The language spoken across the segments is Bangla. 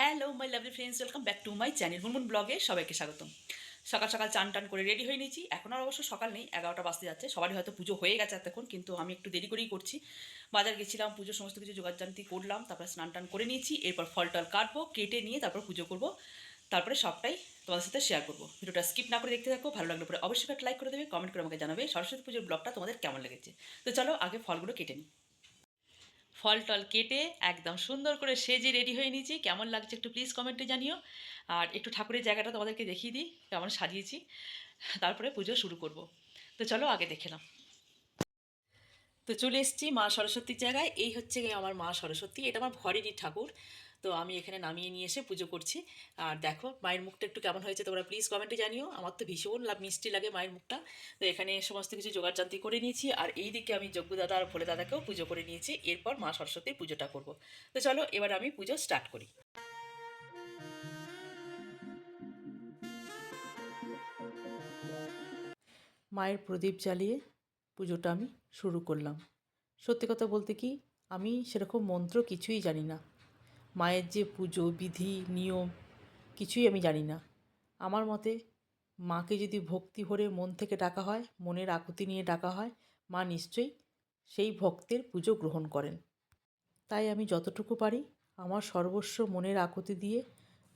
Hello my lovely friends welcome back to my channel Munmun ব্লগে সবাইকে স্বাগতম। সকাল সকাল চান টান করে রেডি হয়ে নিয়েছি, এখন আর অবশ্য সকাল নেই, এগারোটা বাজতে যাচ্ছে, সবারই হয়তো পুজো হয়ে গেছে এতক্ষণ, কিন্তু আমি একটু দেরি করেই করছি। বাজার গেছিলাম, পুজোর সমস্ত কিছু জোগাড়জান্তি করলাম, তারপরে স্নান টান করে নিয়েছি, এরপর ফল টল কাটবো, কেটে নিয়ে তারপর পুজো করব, তারপরে সবটাই তোমাদের সাথে শেয়ার করব। ভিডিওটা স্কিপ না করে দেখতে থাকো, ভালো লাগলে পরে অবশ্যই একটা লাইক করে দেবে কমেন্ট করে আমাকে জানাবে, সরস্বতী পুজোর ব্লগটা তোমাদের কেমন লেগেছে। তো চলো, আগে ফলগুলো কেটে নিই। ফল টল কেটে একদম সুন্দর করে সেজে রেডি হয়ে নিয়েছি। কেমন লাগছে একটু প্লিজ কমেন্টে জানিও। আর একটু ঠাকুরের জায়গাটা তোমাদেরকে দেখিয়ে দিই, কেমন সাজিয়েছি। তারপরে পুজো শুরু করব। তো চলো আগে দেখে নাও। তো চলে এসেছি মা সরস্বতীর জায়গায়। এই হচ্ছে আমার মা সরস্বতী। এটা আমার ঘরেরই ঠাকুর। তো আমি এখানে নামিয়ে নিয়ে এসে পুজো করছি। আর দেখো, মায়ের মুখটা একটু কেমন হয়েছে তোমরা প্লিজ কমেন্টে জানিও। আমার তো ভীষণ লাভ মিষ্টি লাগে মায়ের মুখটা। তো এখানে সমস্ত কিছু জোগাড়জান্তি করে নিয়েছি। আর এই দিকে আমি দাদা আর ভোলে দাদাকেও পুজো করে নিয়েছি। এরপর মা সরস্বতীর পুজোটা করব। তো চলো, এবার আমি পুজো স্টার্ট করি। মায়ের প্রদীপ জ্বালিয়ে পুজোটা আমি শুরু করলাম। সত্যি কথা বলতে কি, আমি সেরকম মন্ত্র কিছুই জানি না। মায়ের যে পুজো, বিধি, নিয়ম, কিছুই আমি জানি না। আমার মতে, মাকে যদি ভক্তি ভরে মন থেকে ডাকা হয়, মনের আকুতি নিয়ে ডাকা হয়, মা নিশ্চয়ই সেই ভক্তের পুজো গ্রহণ করেন। তাই আমি যতটুকু পারি, আমার সর্বস্ব মনের আকুতি দিয়ে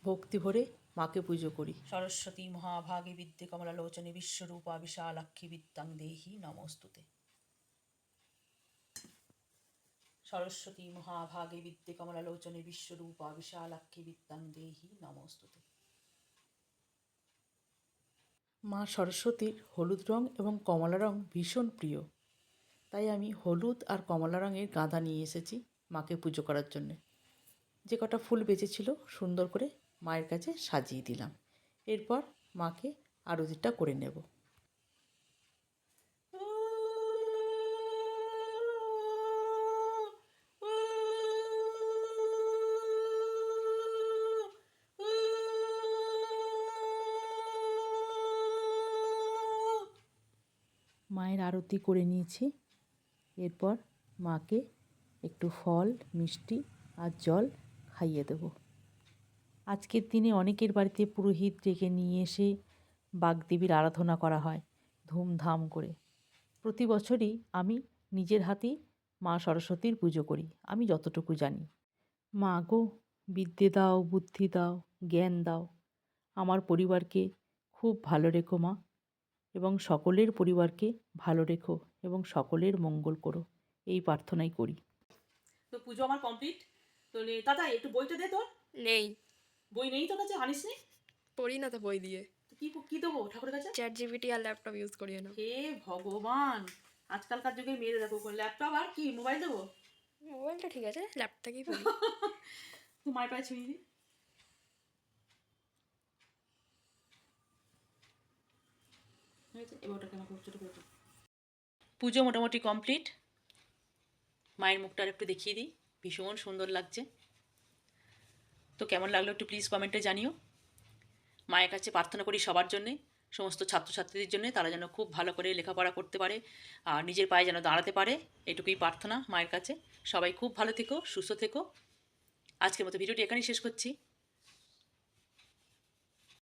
ভক্তি ভরে মাকে পুজো করি। সরস্বতী মহাভাগে বিদ্যে কমলালোচনে বিশ্বরূপা বিশালাক্ষী বিদ্যাং দেহি নমস্তুতে। সরস্বতী মহাভাগে বিদ্যে কমলালোচনে বিশ্বরূপা বিশালাক্ষী বিদ্যাং দেহি নমস্তুতে। মা সরস্বতীর হলুদ রং এবং কমলা রং ভীষণ প্রিয়। তাই আমি হলুদ আর কমলা রঙের গাঁদা নিয়ে এসেছি মাকে পুজো করার জন্যে। যে কটা ফুল বেঁচেছিল সুন্দর করে মায়ের কাছে সাজিয়ে দিলাম। এরপর মাকে আরতিটা করে নেব। মায়ের আরতি করে নিয়েছি। এরপর মাকে একটু ফল, মিষ্টি আর জল খাইয়ে দেবো। আজকের দিনে অনেকের বাড়িতে পুরোহিত ডেকে নিয়ে এসে বাগদেবীর আরাধনা করা হয় ধুমধাম করে। প্রতি বছরই আমি নিজের হাতেই মা সরস্বতীর পুজো করি, আমি যতটুকু জানি। মা গো, বিদ্যে দাও, বুদ্ধি দাও, জ্ঞান দাও, আমার পরিবারকে খুব ভালো রেখো মা। এবং সকলের পরিবারকে ভালো রেখো এবং সকলের মঙ্গল করো। এই প্রার্থনাই করি। তো পুজো আমার কমপ্লিট তো দাদা একটু বইটা দে তোর নেই। বই নেই তোর কাছে? আনিস নি? পড়ি না তো বই দিয়ে। তো কি কি দেবো ঠাকুরের কাছে? চ্যাট জিপিটি আর ল্যাপটপ ইউজ করি না। হে ভগবান! আজকালকার যুগে মেয়েদের দেখো ল্যাপটপ আর কি মোবাইল দেবো? মোবাইলটা ঠিক আছে ল্যাপটপ থেকেই পড়ি। তুই মায়ের পায়ে ছুঁয়ে পুজো মোটামুটি কমপ্লিট। মায়ের মুখটা আর একটু দেখিয়ে দিই। ভীষণ সুন্দর লাগছে। তো কেমন লাগল একটু প্লিজ কমেন্টে জানিও। মায়ের কাছে প্রার্থনা করি সবার জন্যে, সমস্ত ছাত্রছাত্রীদের জন্য, তারা যেন খুব ভালো করে লেখাপড়া করতে পারে আর নিজের পায়ে যেন দাঁড়াতে পারে, এটুকুই প্রার্থনা মায়ের কাছে। সবাই খুব ভালো থেকো, সুস্থ থেকো। আজকের মতো ভিডিওটি এখানেই শেষ করছি।